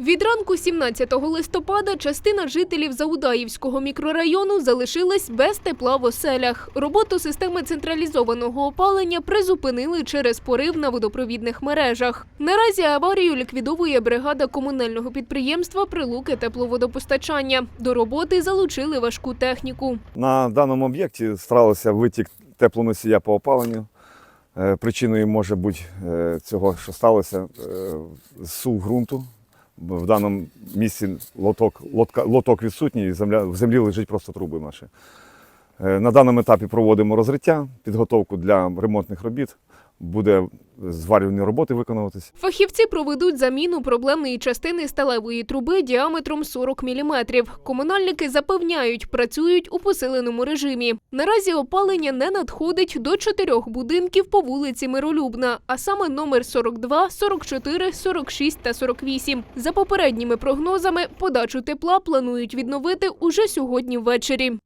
Від ранку 17 листопада частина жителів Заудаївського мікрорайону залишилась без тепла в оселях. Роботу системи централізованого опалення призупинили через порив на водопровідних мережах. Наразі аварію ліквідовує бригада комунального підприємства Прилуки тепловодопостачання. До роботи залучили важку техніку. На даному об'єкті сталося витік теплоносія по опаленню. Е, Причиною може бути е, цього, що сталося, е, сув ґрунту. В даному місці лоток, лотка, лоток відсутній, і земля, в землі лежить просто труби наші. Е, На даному етапі проводимо розриття, підготовку для ремонтних робіт. Буде зварювальні роботи виконуватись. Фахівці проведуть заміну проблемної частини сталевої труби діаметром 40 мм. Комунальники запевняють, працюють у посиленому режимі. Наразі опалення не надходить до чотирьох будинків по вулиці Миролюбна, а саме номер 42, 44, 46 та 48. За попередніми прогнозами, подачу тепла планують відновити уже сьогодні ввечері.